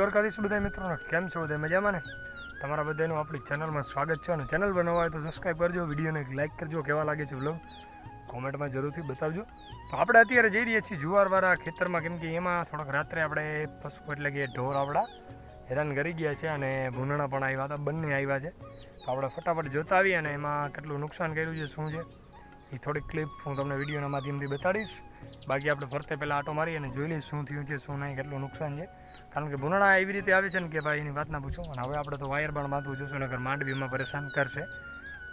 દ્વારકાધીશ બધા મિત્રોને. કેમ છો બધા? મજામાં ને? તમારા બધાનું આપણી ચેનલમાં સ્વાગત છે અને ચેનલ બનાવવા હોય તો સબસ્ક્રાઈબ કરજો, વિડીયોને લાઇક કરજો, કેવા લાગે છે બ્લોગ કોમેન્ટમાં જરૂરથી બતાવજો. તો આપણે અત્યારે જઈ રહ્યા છીએ જુવારવાળા ખેતરમાં, કેમ કે એમાં થોડોક રાત્રે આપણે પશુ એટલે કે ઢોર આપણા હેરાન કરી ગયા છે અને ભૂંડણા પણ આવ્યા હતા, બંને આવ્યા છે. તો આપણે ફટાફટ જોતા આવીએ અને એમાં કેટલું નુકસાન કર્યું છે, શું છે? એ થોડીક ક્લિપ હું તમને વિડીયોના માધ્યમથી બતાડીશ. બાકી આપણે ફરતે પહેલાં આટો મારી અને જોઈ લઈશ શું થયું છે, શું નહીં, કેટલું નુકસાન છે. કારણ કે ભૂનાળા એવી રીતે આવે છે ને કે ભાઈ એની વાત ના પૂછો. અને હવે આપણે તો વાયર પણ માથું જોશું નગર માંડવીમાં પરેશાન કરશે.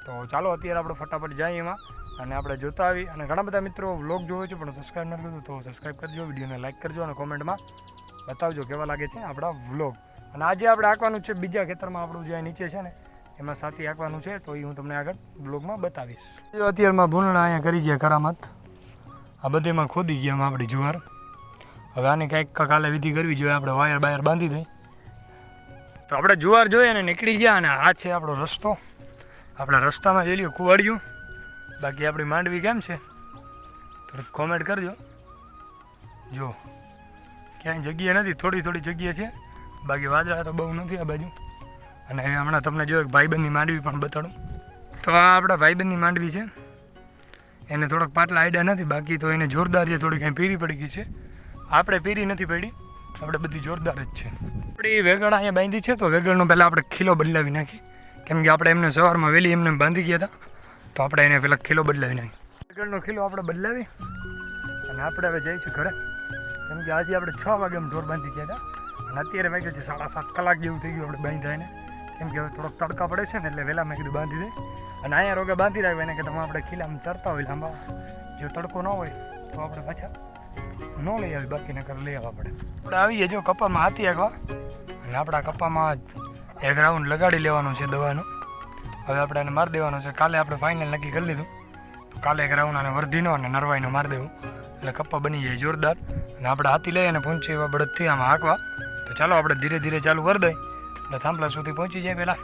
તો ચાલો અત્યારે આપણે ફટાફટ જઈએ એમાં. અને આપણે જોતા આવી. અને ઘણા બધા મિત્રો વ્લોગ જોવે છે, પણ સબસ્ક્રાઈબ નથી કર્યું તો સબસ્ક્રાઈબ કરજો વિડીયોને લાઇક કરજો અને કોમેન્ટમાં બતાવજો કેવા લાગે છે આપણા વ્લોગ. અને આજે આપણે આંકવાનું છે, બીજા ખેતરમાં આપણું જે નીચે છે ને એમાં સાથી આંકવાનું છે, તો એ હું તમને આગળ બ્લોગમાં બતાવીશ. જો અત્યારમાં ભૂલણા અહીંયા કરી ગયા કરામત. આ બધેમાં ખોદી ગયા આપણી જુવાર. હવે આને કંઈક કાલે વિધિ કરવી જોઈએ, આપણે વાયર બાયર બાંધી દઈ. તો આપણે જુવાર જોઈએ ને નીકળી ગયા અને આ છે આપણો રસ્તો. આપણા રસ્તામાં જઈ લ્યો કુવાડિયું. બાકી આપણી માંડવી કેમ છે? થોડીક કોમેન્ટ કરજો. જો, ક્યાંય જગ્યા નથી, થોડી થોડી જગ્યા છે. બાકી વાદળા તો બહુ નથી આ બાજુ. અને હમણાં તમને જો એક ભાઈબંધની માંડવી પણ બતાડું. તો આ આપણા ભાઈબંધની માંડવી છે. એને થોડોક પાટલા આઈડિયા નથી, બાકી તો એને જોરદાર છે થોડી અહીં પીરી પડી ગઈ છે. આપણે પીરી નથી પડી, આપણે બધી જોરદાર જ છે. આપણી વેગળ અહીંયા બાંધી છે, તો વેગળનો પહેલાં આપણે ખીલો બદલાવી નાખી. કેમ કે આપણે એમને સવારમાં વહેલી એમને બાંધી ગયા હતા, તો આપણે એને પહેલાં ખીલો બદલાવી નાખી. વેગળનો ખીલો આપણે બદલાવી, અને આપણે હવે જઈશું ઘરે. કેમ કે આજે આપણે છ વાગે એમ ઢોર બાંધી ગયા હતા, અને અત્યારે વાગ્યો છે સાડા સાત કલાક જેવું થઈ ગયું આપણે બાંધાઈને કેમ કે હવે થોડોક તડકા પડે છે ને એટલે વહેલા મેં કીધું બાંધી દે. અને અહીંયા રોગે બાંધી રાખે એને કે તમે આપણે ખીલામાં ચરતા હોય લાંબા જો તડકો ન હોય, તો આપણે પાછા ન લઈ આવી બાકી નકર લઈ આવવા પડે. આપણે આવીએ જો કપામાં હાથી આગવા અને આપણા કપામાં એક રાઉન્ડ લગાડી લેવાનું છે દવાનું. હવે આપણે એને મારી દેવાનું છે. કાલે આપણે ફાઇનલ નક્કી કરી લીધું. કાલે એક રાઉન્ડ અને વર્ધીનો અને નરવાઈનો મારી દેવું. એટલે કપ્પા બની જાય જોરદાર. અને આપણે હાથી લઈ અને પહોંચી એવા બળદથી આમાં હાંકવા. તો ચાલો આપણે ધીરે ધીરે ચાલુ કરી દઈએ. એટલે થાંભલા સુધી પહોંચી જાય પહેલાં.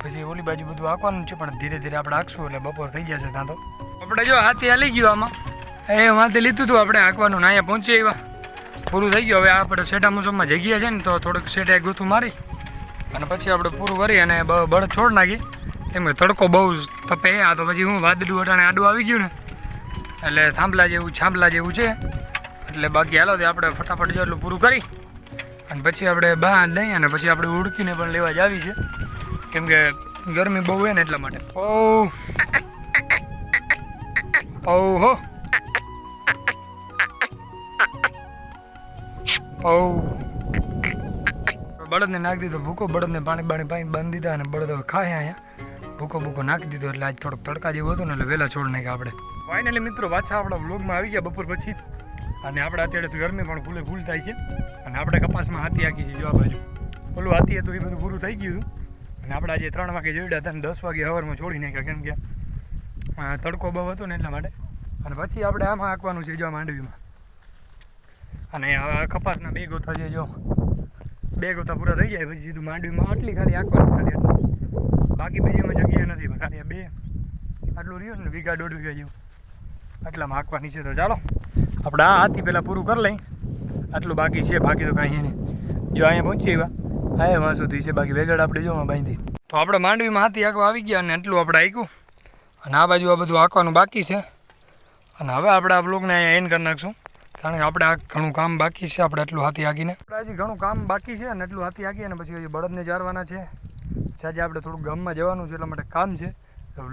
પછી ઓલી બાજુ બધું આંકવાનું છે, પણ ધીરે ધીરે આપણે આંકશું એટલે બપોર થઈ જશે ત્યાં તો આપણે જો હાથી હાલી ગયું આમાં. એ વાંધે લીધું હતું આપણે આંકવાનું ને અહીંયા પહોંચી આવ્યા. પૂરું થઈ ગયું. હવે આપણે સેટા મોસમમાં જગ્યા છે ને, તો થોડુંક સેટા ગોથું મારી અને પછી આપણે પૂરું કરી અને બળ છોડ નાખી. એમ તડકો બહુ તપે. આ તો પછી હું વાદળું અટાણે આડું આવી ગયું ને. એટલે થાંભલા જેવું, છાંભલા જેવું છે. એટલે બાકી હાલો તે આપણે ફટાફટ જેટલું પૂરું કરી. અને પછી આપણે બહાર દઈ અને પછી આપણે ઉડકીને પણ લેવા જ આવી છે. કેમ કે ગરમી બહુ હોય ને એટલા માટે. ઓ ઓહો. ઓ બળદને નાખી દીધો ભૂકો. બળદને પાણી બાણી પાણી બાંધી દીધા અને બળદ હવે ખાય અહીંયા. ભૂકો ભૂકો નાખી દીધો એટલે આજ થોડોક તડકા જેવું હતું ને એટલે વહેલા છોડ નાખ્યા આપણે. ફાઇનલી મિત્રો, પાછા આપણા વ્લોગમાં આવી ગયા બપોર પછી. અને આપણે અત્યારે તો ગરમી પણ ફૂલે ફૂલ થાય છે. અને આપણે કપાસમાં હાથી આખી છે જો આ બાજુ. પેલું હાથી હતું, એ બધું પૂરું થઈ ગયું અને આપણે આજે ત્રણ વાગે જોડ્યા હતા અને દસ વાગે હવારમાં છોડી નાખ્યા, કેમ કે તડકો બહુ હતો ને એટલા માટે. અને પછી આપણે આમાં આંકવાનું છે જો આ માંડવીમાં. અને આ કપાસના બે ગોથા છે જો. બે ગોથા પૂરા થઈ જાય, પછી સીધું માંડવીમાં આટલી ખાલી આંકવાની ખાલી બાકી બીજીમાં જગ્યા નથી, ખાલી આ બે. આટલું રહ્યું ને, વીઘા, દોઢ વીઘા જેવું. આટલામાં આંકવાની છે તો ચાલો. આપણે આ હાથી પહેલાં પૂરું કરી લઈ. આટલું બાકી છે, બાકી તો કાંઈ નહીં. જો અહીંયા પહોંચી આવ્યા. હા વાં સુધી છે, બાકી વેગડ આપણે જોવા બાંધી. તો આપણે માંડવીમાં હાથી આંકવા આવી ગયા અને એટલું આપણે આંક્યું અને આ બાજુ આ બધું આંકવાનું બાકી છે. અને હવે આપણે આ બ્લોગને અહીંયા એન્ડ કરી નાખશું. કારણ કે આપણે આ ઘણું કામ બાકી છે, આપણે એટલું હાથી આંકીને આપણે હજી ઘણું કામ બાકી છે અને એટલું હાથી આંકી અને પછી હજી બળદને ચારવાના છે. આજે આપણે થોડુંક ગામમાં જવાનું છે, એટલા માટે કામ છે.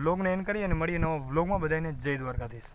બ્લોગને એન્ડ કરીએ અને મળીએ નવો વ્લોગમાં બધાને જય દ્વારકાધીશ.